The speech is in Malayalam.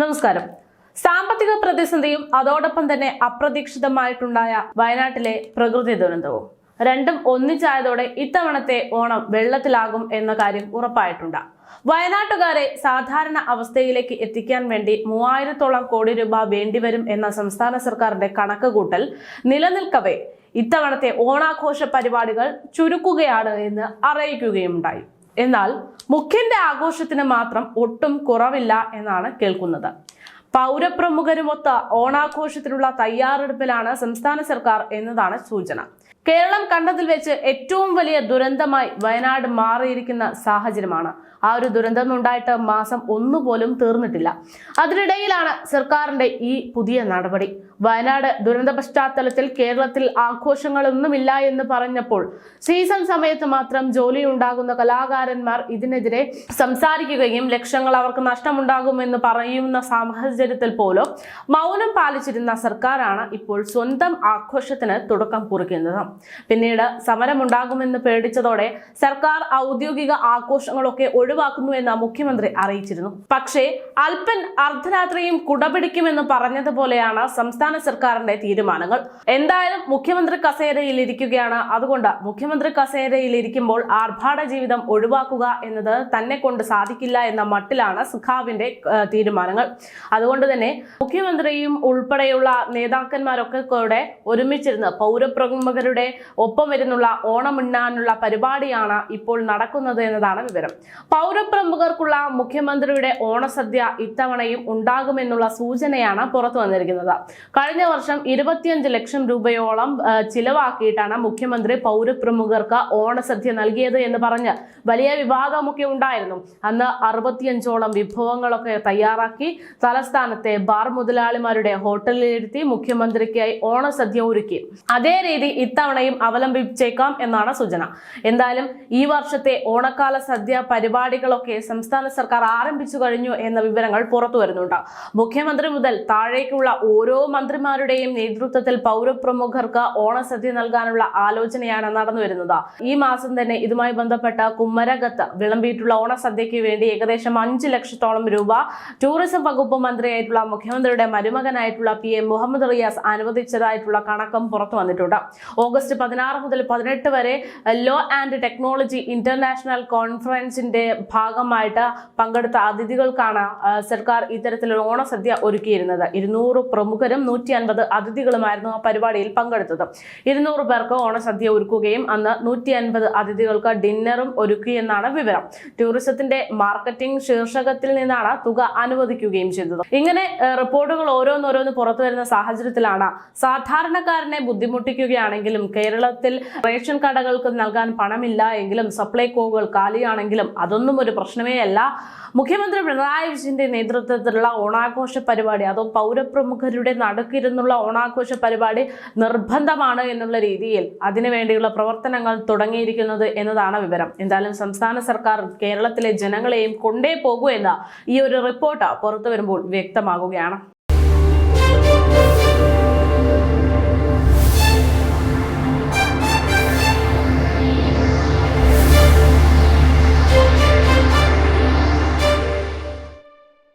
നമസ്കാരം. സാമ്പത്തിക പ്രതിസന്ധിയും അതോടൊപ്പം തന്നെ അപ്രതീക്ഷിതമായിട്ടുണ്ടായ വയനാട്ടിലെ പ്രകൃതി ദുരന്തവും. രണ്ടും ഒന്നിച്ചായതോടെ ഇത്തവണത്തെ ഓണം വെള്ളത്തിലാകും എന്ന കാര്യം ഉറപ്പായിട്ടുണ്ട്. വയനാട്ടുകാരെ സാധാരണ അവസ്ഥയിലേക്ക് എത്തിക്കാൻ വേണ്ടി മൂവായിരത്തോളം കോടി രൂപ വേണ്ടിവരും എന്ന സംസ്ഥാന സർക്കാരിന്റെ കണക്കുകൂട്ടൽ നിലനിൽക്കവേ ഇത്തവണത്തെ ഓണാഘോഷ പരിപാടികൾ ചുരുക്കുകയാണ് എന്ന് അറിയിക്കുകയുണ്ടായി എന്നാൽ മുഖ്യന്റെ ആഘോഷത്തിന് മാത്രം ഒട്ടും കുറവില്ല എന്നാണ് കേൾക്കുന്നത്. പൗരപ്രമുഖരുമൊത്ത ഓണാഘോഷത്തിനുള്ള തയ്യാറെടുപ്പിലാണ് സംസ്ഥാന സർക്കാർ എന്നതാണ് സൂചന. കേരളം കണ്ടതിൽ വെച്ച് ഏറ്റവും വലിയ ദുരന്തമായി വയനാട് മാറിയിരിക്കുന്ന സാഹചര്യമാണ്. ആ ഒരു ദുരന്തം ഉണ്ടായിട്ട് മാസം ഒന്നുപോലും തീർന്നിട്ടില്ല. അതിനിടയിലാണ് സർക്കാരിന്റെ ഈ പുതിയ നടപടി. വയനാട് ദുരന്ത പശ്ചാത്തലത്തിൽ കേരളത്തിൽ ആഘോഷങ്ങളൊന്നുമില്ല എന്ന് പറഞ്ഞപ്പോൾ സീസൺ സമയത്ത് മാത്രം ജോലി ഉണ്ടാകുന്ന കലാകാരന്മാർ ഇതിനെതിരെ സംസാരിക്കുകയും ലക്ഷങ്ങൾ അവർക്ക് നഷ്ടമുണ്ടാകുമെന്ന് പറയുന്ന സാഹചര്യത്തിൽ പോലും മൗനം പാലിച്ചിരുന്ന സർക്കാരാണ് ഇപ്പോൾ സ്വന്തം ആഘോഷത്തിന് തുടക്കം കുറിക്കുന്നത്. പിന്നീട് സമരമുണ്ടാകുമെന്ന് പേടിച്ചതോടെ സർക്കാർ ഔദ്യോഗിക ആഘോഷങ്ങളൊക്കെ ഒഴിവാക്കുന്നു എന്ന് മുഖ്യമന്ത്രി അറിയിച്ചിരുന്നു. പക്ഷേ അല്പൻ അർദ്ധരാത്രിയും കുടപിടിക്കുമെന്ന് പറഞ്ഞതുപോലെയാണ് സംസ്ഥാന സർക്കാരിന്റെ തീരുമാനങ്ങൾ. എന്തായാലും മുഖ്യമന്ത്രി കസേരയിൽ ഇരിക്കുകയാണ്. അതുകൊണ്ട് മുഖ്യമന്ത്രി കസേരയിൽ ഇരിക്കുമ്പോൾ ആർഭാട ജീവിതം ഒഴിവാക്കുക എന്നത് തന്നെ കൊണ്ട് സാധിക്കില്ല എന്ന മട്ടിലാണ് സുഖാവിന്റെ തീരുമാനങ്ങൾ. അതുകൊണ്ട് തന്നെ മുഖ്യമന്ത്രിയും ഉൾപ്പെടെയുള്ള നേതാക്കന്മാരൊക്കെ കൂടെ ഒരുമിച്ചിരുന്ന് പൗരപ്രമുഖരുടെ ഒപ്പം വരുന്നുള്ള ഓണമിണ്ണാനുള്ള പരിപാടിയാണ് ഇപ്പോൾ നടക്കുന്നത് എന്നതാണ് വിവരം. പൗരപ്രമുഖർക്കുള്ള മുഖ്യമന്ത്രിയുടെ ഓണസദ്യ ഇത്തവണയും ഉണ്ടാകുമെന്നുള്ള സൂചനയാണ് പുറത്തു വന്നിരിക്കുന്നത്. കഴിഞ്ഞ വർഷം ഇരുപത്തിയഞ്ച് ലക്ഷം രൂപയോളം ചിലവാക്കിയിട്ടാണ് മുഖ്യമന്ത്രി പൗരപ്രമുഖർക്ക് ഓണസദ്യ നൽകിയത് എന്ന് പറഞ്ഞ് വലിയ വിവാദമൊക്കെ ഉണ്ടായിരുന്നു. അന്ന് അറുപത്തിയഞ്ചോളം വിഭവങ്ങളൊക്കെ തയ്യാറാക്കി തലസ്ഥാനത്തെ ബാർ മുതലാളിമാരുടെ ഹോട്ടലിലിരുത്തി മുഖ്യമന്ത്രിക്കായി ഓണസദ്യ ഒരുക്കി. അതേ രീതി ഇത്തവണയും അവലംബിച്ചേക്കാം എന്നാണ് സൂചന. എന്തായാലും ഈ വർഷത്തെ ഓണക്കാല സദ്യ പരിപാടികളൊക്കെ സംസ്ഥാന സർക്കാർ ആരംഭിച്ചു കഴിഞ്ഞു എന്ന വിവരങ്ങൾ പുറത്തു വരുന്നുണ്ട്. മുഖ്യമന്ത്രി മുതൽ താഴേക്കുള്ള ഓരോ മന്ത്രിമാരുടെയും നേതൃത്വത്തിൽ പൗരപ്രമുഖർക്ക് ഓണസദ്യ നൽകാനുള്ള ആലോചനയാണ് നടന്നു വരുന്നത്. ഈ മാസം തന്നെ ഇതുമായി ബന്ധപ്പെട്ട കുമ്മരകത്ത് വിളമ്പിയിട്ടുള്ള ഓണസദ്യയ്ക്ക് വേണ്ടി ഏകദേശം അഞ്ച് ലക്ഷത്തോളം രൂപ ടൂറിസം വകുപ്പ് മന്ത്രിയായിട്ടുള്ള മുഖ്യമന്ത്രിയുടെ മരുമകനായിട്ടുള്ള പി എം മുഹമ്മദ് റിയാസ് അനുവദിച്ചതായിട്ടുള്ള കണക്കും പുറത്തു വന്നിട്ടുണ്ട്. ഓഗസ്റ്റ് പതിനാറ് മുതൽ പതിനെട്ട് വരെ ലോ ആൻഡ് ടെക്നോളജി ഇന്റർനാഷണൽ കോൺഫറൻസിന്റെ ഭാഗമായിട്ട് പങ്കെടുത്ത അതിഥികൾക്കാണ് സർക്കാർ ഇത്തരത്തിലൊരു ഓണസദ്യ ഒരുക്കിയിരുന്നത്. ഇരുന്നൂറ് പ്രമുഖരും നൂറ്റി അൻപത് അതിഥികളുമായിരുന്നു ആ പരിപാടിയിൽ പങ്കെടുത്തത്. ഇരുന്നൂറ് പേർക്ക് ഓണസദ്യ ഒരുക്കുകയും അന്ന് നൂറ്റി അൻപത് അതിഥികൾക്ക് ഡിന്നറും ഒരുക്കിയെന്നാണ് വിവരം. ടൂറിസത്തിന്റെ മാർക്കറ്റിംഗ് ശീർഷകത്തിൽ നിന്നാണ് തുക അനുവദിക്കുകയും ചെയ്തത്. ഇങ്ങനെ റിപ്പോർട്ടുകൾ ഓരോന്നോരോന്ന് പുറത്തു വരുന്ന സാഹചര്യത്തിലാണ് സാധാരണക്കാരനെ ബുദ്ധിമുട്ടിക്കുകയാണെങ്കിലും കേരളത്തിൽ റേഷൻ കടകൾക്ക് നൽകാൻ പണമില്ല എങ്കിലും സപ്ലൈകോകൾ കാലിയാണെങ്കിലും അതൊന്നും ഒരു പ്രശ്നമേ അല്ല. മുഖ്യമന്ത്രി പിണറായി വിജയന്റെ നേതൃത്വത്തിലുള്ള ഓണാഘോഷ പരിപാടി അതോ പൗരപ്രമുഖരുടെ നടുക്കിരുന്നുള്ള ഓണാഘോഷ പരിപാടി നിർബന്ധമാണ് എന്നുള്ള രീതിയിൽ അതിനുവേണ്ടിയുള്ള പ്രവർത്തനങ്ങൾ തുടങ്ങിയിരിക്കുന്നത് എന്നതാണ് വിവരം. എന്തായാലും സംസ്ഥാന സർക്കാർ കേരളത്തിലെ ജനങ്ങളെയും കൊണ്ടേ പോകൂ എന്ന ഈ ഒരു റിപ്പോർട്ട് പുറത്തു വരുമ്പോൾ വ്യക്തമാകുകയാണ്.